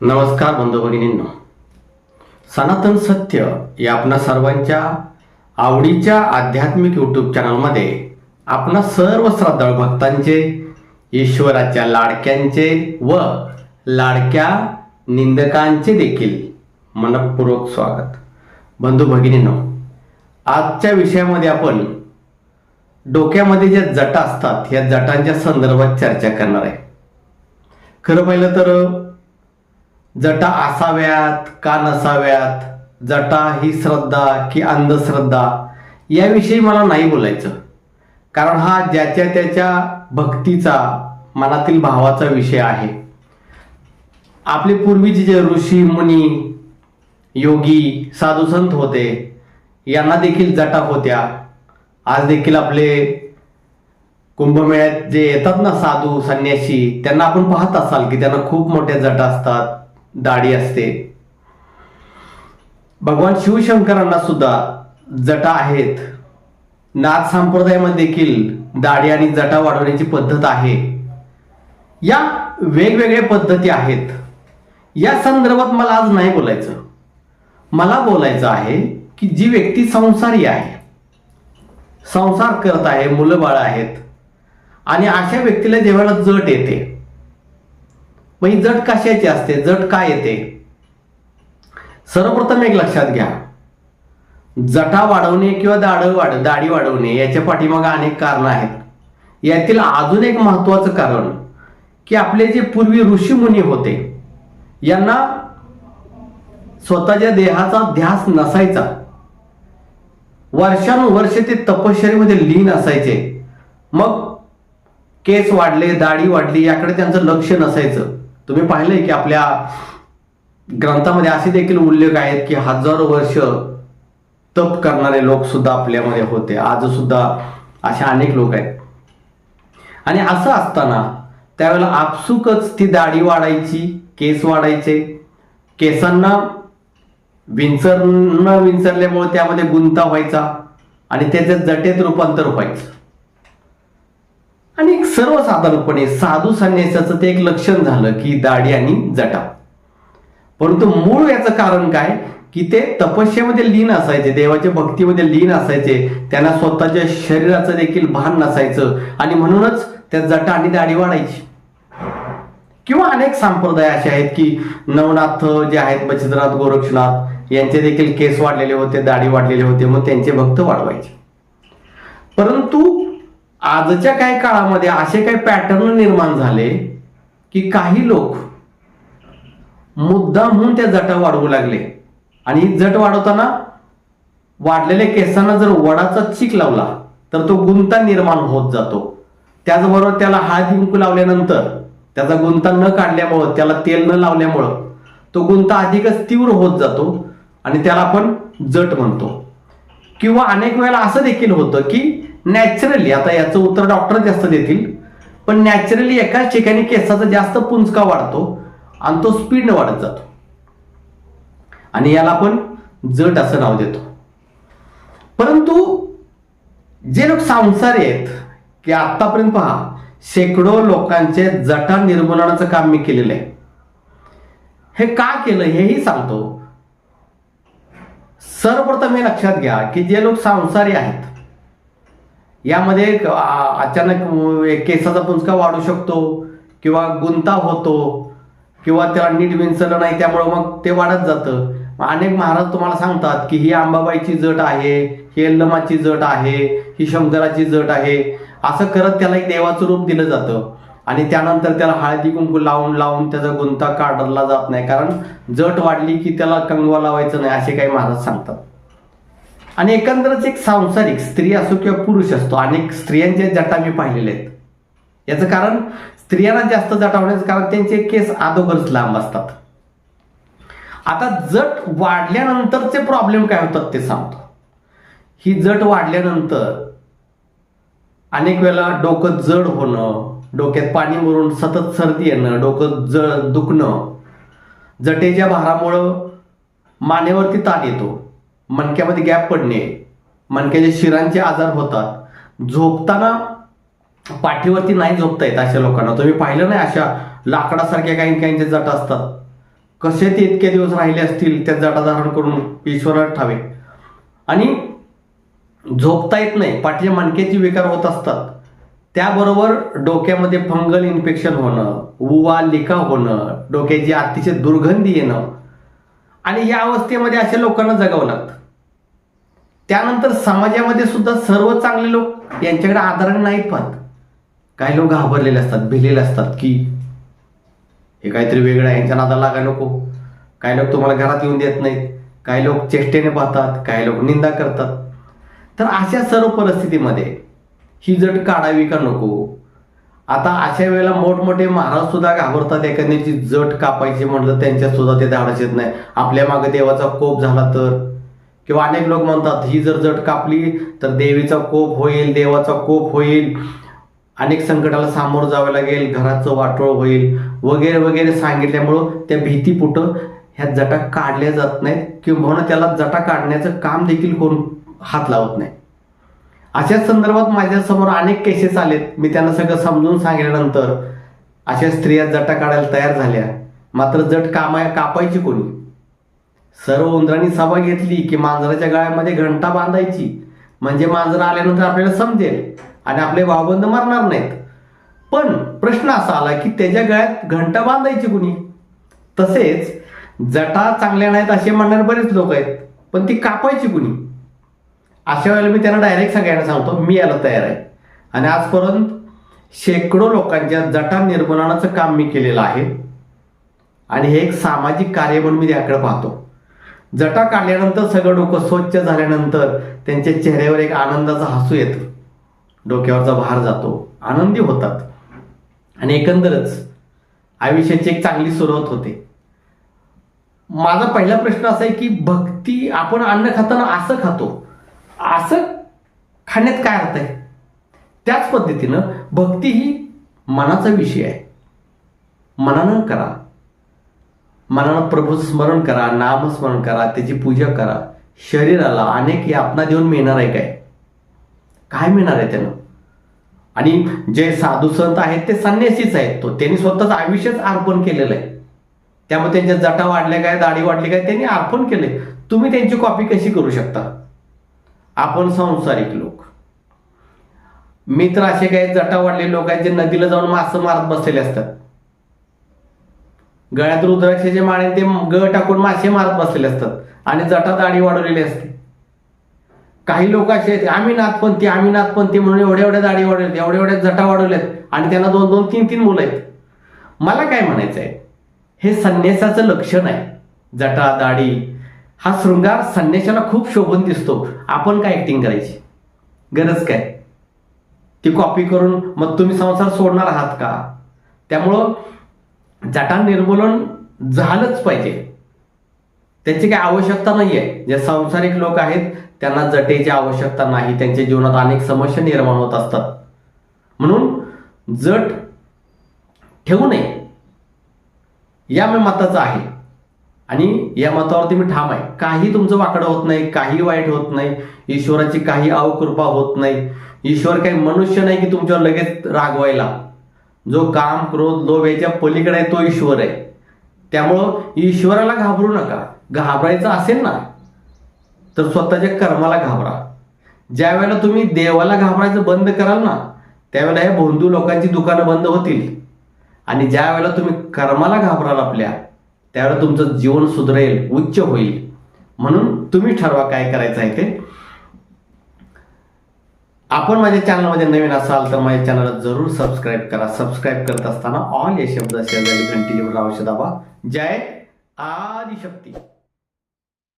नमस्कार बंधू भगिनींनो. सनातन सत्य या आपणा सर्वांच्या आवडीच्या आध्यात्मिक यूट्यूब चॅनलमध्ये आपणा सर्व श्रद्धाळू भक्तांचे ईश्वराच्या लाडक्यांचे व लाडक्या निंदकांचे देखील मनपूर्वक स्वागत. बंधू भगिनींनो आजच्या विषयामध्ये आपण डोक्यामध्ये ज्या जटा असतात या जटांच्या संदर्भात चर्चा करणार आहे. खरं पाहिलं तर जटा असाव्यात का नसाव्यात? जटा ही श्रद्धा की अंधश्रद्धा? याविषयी मला नाही बोलायचं. कारण हा ज्याच्या त्याच्या भक्तीचा मनातील भावाचा विषय आहे. आपले पूर्वीचे जे ऋषी मुनी योगी साधू संत होते यांना देखील जटा होत्या. आज देखील आपले कुंभमेळ्यात जे येतात ना साधू संन्यासी त्यांना आपण पाहत असाल की त्यांना खूप मोठ्या जटा असतात. दाढी असते. भगवान शिवशंकरांना सुद्धा जटा आहेत. नाथ संप्रदायामध्ये देखील दाढी आणि जटा वाढवण्याची पद्धत आहे. या वेगवेगळ्या पद्धती आहेत. या संदर्भात मला आज नाही बोलायचं. मला बोलायचं आहे की जी व्यक्ती संसारी आहे संसार करत आहे मुलं बाळ आहेत आणि अशा व्यक्तीला जेव्हा जट येते. मग ही जट कशाची असते? जट काय येते? सर्वप्रथम एक लक्षात घ्या. जटा वाढवणे किंवा दाढ वाढ दाढी वाढवणे याच्या पाठीमागे अनेक कारणं आहेत. यातील अजून एक महत्वाचं कारण की आपले जे पूर्वी ऋषीमुनी होते यांना स्वतःच्या देहाचा ध्यास नसायचा. वर्षानुवर्ष ते तपश्चर्यामध्ये लीन असायचे. मग केस वाढले दाढी वाढली याकडे त्यांचं लक्ष नसायचं. तुम्ही पाहिलंय की आपल्या ग्रंथामध्ये असे देखील उल्लेख आहेत की हजारो वर्ष तप करणारे लोक सुद्धा आपल्यामध्ये होते. आज सुद्धा असे अनेक लोक आहेत. आणि असं असताना त्यावेळेला आपसुकच ती दाढी वाढायची केस वाढायचे. केसांना विंचर न विंचरल्यामुळे त्यामध्ये गुंता व्हायचा आणि त्याच्यात जटेत रूपांतर व्हायचं. आणि एक सर्वसाधारणपणे साधू संन्यासाचं ते एक लक्षण झालं की दाढी आणि जटा. परंतु मूळ याचं कारण काय? की ते तपस्येमध्ये लीन असायचे देवाच्या भक्तीमध्ये लीन असायचे त्यांना स्वतःच्या शरीराचं देखील भान नसायचं आणि म्हणूनच त्या जटा आणि दाढी वाढायची. किंवा अनेक संप्रदाय असे आहेत की नवनाथ जे आहेत बचिद्रनाथ गोरक्षनाथ यांचे देखील केस वाढलेले होते दाढी वाढलेले होते मग त्यांचे भक्त वाढवायचे. परंतु आजच्या काही काळामध्ये असे काही पॅटर्न निर्माण झाले की काही लोक मुद्दाम म्हणून त्या जटा वाढवू लागले. आणि ही जट वाढवताना वाढलेल्या केसांना जर वडाचा चीक लावला तर तो गुंता निर्माण होत जातो. त्याचबरोबर त्याला हळदी कुंकू लावल्यानंतर त्याचा गुंता न काढल्यामुळं त्याला तेल न लावल्यामुळं तो गुंता अधिकच तीव्र होत जातो आणि त्याला आपण जट म्हणतो. किंवा अनेक वेळेला असं देखील होतं की नॅचरली आता याचं उत्तर डॉक्टर जास्त देतील पण नॅचरली एकाच ठिकाणी केसाचा जास्त पुंजका वाढतो आणि तो स्पीडनं वाढत जातो. आणि याला आपण जट असं नाव देतो. परंतु जे लोक संसारी आहेत की आतापर्यंत पहा शेकडो लोकांचे जटा निर्मूलनाचं काम मी केलेलं आहे. हे का केलं? हेही सांगतो. सर्वप्रथम हे लक्षात घ्या की जे लोक संसारी आहेत यामध्ये एक, अचानक केसाचा पुंजका वाढू शकतो किंवा गुंता होतो किंवा त्याला नीट विंचलं नाही त्यामुळं मग ते वाढत जातं. अनेक महाराज तुम्हाला सांगतात की ही अंबाबाईची जट आहे ही अल्लमाची जट आहे ही शंकराची जट आहे. असं करत त्याला एक देवाचं रूप दिलं जातं. आणि त्यानंतर त्याला हळदी कुंकू लावून लावून त्याचा गुंता काढला जात नाही. कारण जट वाढली की त्याला कंगवा लावायचं नाही असे काही महाराज सांगतात. आणि एकंदरच एक सांसारिक स्त्री असो किंवा पुरुष असतो अनेक स्त्रियांच्या जटा मी पाहिलेल्या आहेत. याचं कारण स्त्रियांना जास्त जटा होण्याचं कारण त्यांचे केस अगोदरच लांब असतात. आता जट वाढल्यानंतरचे प्रॉब्लेम काय होतात ते सांगतो. ही जट वाढल्यानंतर अनेक वेळेला डोकं जड होणं डोक्यात पाणी मुरून सतत सर्दी येणं डोकं जळ दुखणं. जटेच्या भारामुळं मानेवरती ताण येतो. मणक्यामध्ये गॅप पडणे. मणक्याच्या शिरांचे आजार होतात. झोपताना पाठीवरती नाही झोपता येत अशा लोकांना. तुम्ही पाहिलं नाही अशा लाकडासारख्या काही काहींचे जट असतात. कसे ते इतके दिवस राहिले असतील त्या जटा धारण करून ईश्वरात ठावे. आणि झोपता येत नाही. पाठीच्या मणक्याचे विकार होत असतात. त्याबरोबर डोक्यामध्ये फंगल इन्फेक्शन होणं वुवा लिका होणं डोक्याची अतिशय दुर्गंधी येणं. आणि या अवस्थेमध्ये अशा लोकांना जगावं लागतं. त्यानंतर समाजामध्ये सुद्धा सर्व चांगले लोक यांच्याकडे आदराने नाहीत पाहत. काही लोक घाबरलेले असतात भिलेले असतात की हे काहीतरी वेगळं आहे यांच्या नादाला लागा नको. काही लोक तुम्हाला घरात येऊन देत नाहीत. काही लोक चेष्टेने पाहतात काही लोक निंदा करतात. तर अशा सर्व परिस्थितीमध्ये ही जट काढावी का नको? आता अशा वेळेला मोठमोठे महाराज सुद्धा घाबरतात. एखाद्याची जट कापायची म्हटलं त्यांच्यात सुद्धा ते धाडस येत नाही. आपल्या मागे देवाचा कोप झाला तर? किंवा अनेक लोक म्हणतात ही जर जट कापली तर देवीचा कोप होईल देवाचा कोप होईल. अनेक संकटाला सामोरं जावं लागेल घराचं वाटोळ होईल. वगैरे वगैरे सांगितल्यामुळं त्या भीतीपुटं ह्या जटा काढल्या जात नाहीत. किंवा म्हणून त्याला जटा काढण्याचं काम देखील कोण हात लावत नाही. अशाच संदर्भात माझ्यासमोर अनेक केसेस आलेत. मी त्यांना सगळं समजून सांगितल्यानंतर अशा स्त्रिया जटा काढायला तयार झाल्या. मात्र जट कामाय कापायची कोणी? सर्व उंदरांनी सभा घेतली की मांजराच्या गळ्यामध्ये घंटा बांधायची. म्हणजे मांजर आल्यानंतर आपल्याला समजेल आणि आपले भावबंद मारणार नाहीत. पण प्रश्न असा आला की त्याच्या गळ्यात घंटा बांधायची कुणी? तसेच जटा चांगल्या नाहीत असे म्हणणारे बरेच लोक आहेत. पण ती कापायची कुणी? अशा वेळेला मी त्यांना डायरेक्ट सगळ्यांना सांगतो मी याला तयार आहे. आणि आजपर्यंत शेकडो लोकांच्या जटा निर्मूलनाचं काम मी केलेलं आहे. आणि हे एक सामाजिक कार्य म्हणून मी त्याकडे पाहतो. जटा काढल्यानंतर सगळं डोकं स्वच्छ झाल्यानंतर त्यांच्या चेहऱ्यावर एक आनंदाचा हसू येतं. डोक्यावरचा भार जातो आनंदी होतात. आणि एकंदरच आयुष्याची एक चांगली सुरुवात होते. माझा पहिला प्रश्न असा आहे की भक्ती आपण अन्न खाताना असं खातो असं खाण्यात काय अर्थ आहे? त्याच पद्धतीनं भक्ती ही मनाचा विषय आहे. मनानं करा. मनानं प्रभूचं स्मरण करा नामस्मरण करा त्याची पूजा करा. शरीराला अनेक यातना देऊन मिळणार आहे काय? काय मिळणार आहे त्यानं? आणि जे साधू संत आहेत ते संन्यासीच आहेत. तो त्यांनी स्वतःच आयुष्यच अर्पण केलेलं आहे. त्यामुळे त्यांच्या जटा वाढल्या काय दाढी वाढली काय त्यांनी अर्पण केले तुम्ही त्यांची कॉपी कशी करू शकता? आपण संसारिक लोक. मित्र असे काही जटा वाढलेले लोक आहेत जे नदीला जाऊन मासं मारत बसलेले असतात. गळ्यात रुद्राक्षाचे माळे ते ग टाकून मासे मारत बसलेले असतात आणि जटा दाढी वाढवलेली असते. काही लोक असे आहेत आम्ही नाथपंथी आम्ही नाथपंथी म्हणून एवढ्या एवढ्या दाढी वाढवल्यात एवढ्या एवढ्या जटा वाढवल्यात आणि त्यांना दोन दोन तीन तीन मुलं आहेत. मला काय म्हणायचं आहे हे संन्यासाचं लक्षण आहे. जटा दाढी हा शृंगार संन्याशाला खूप शोभून दिसतो. आपण काय ऍक्टिंग करायची? गरज काय? ती कॉपी करून मग तुम्ही संसार सोडणार आहात का? त्यामुळं जटा निर्मूलन झालंच पाहिजे. त्याची काही आवश्यकता नाही आहे जे सांसारिक लोक आहेत त्यांना जटेची आवश्यकता नाही. त्यांच्या जीवनात अनेक समस्या निर्माण होत असतात. म्हणून जट ठेवू नये. या मी मताचं आहे. आणि या मतावरती मी ठाम आहे. काही तुमचं वाकडं होत नाही काही वाईट होत नाही ईश्वराची काही अवकृपा होत नाही. ईश्वर काही मनुष्य नाही की तुमच्यावर लगेच रागवायला. जो काम क्रोध लोभ याच्या पलीकडे आहे तो ईश्वर आहे. त्यामुळं ईश्वराला घाबरू नका. घाबरायचं असेल ना तर स्वतःच्या कर्माला घाबरा. ज्या वेळेला तुम्ही देवाला घाबरायचं बंद कराल ना त्यावेळेला हे भोंदू लोकांची दुकानं बंद होतील. आणि ज्या वेळेला तुम्ही कर्माला घाबराल आपल्या त्यावेळेला तुमचं जीवन सुधरेल उच्च होईल. म्हणून तुम्ही ठरवा काय करायचं आहे ते. आपण माझ्या चॅनलमध्ये नवीन असाल तर माझ्या चॅनलला जरूर सबस्क्राईब करा. सबस्क्राईब करत असताना ऑल या शब्द शेजारी घंटी निवडा औषध दाबा जय आदिशक्ती.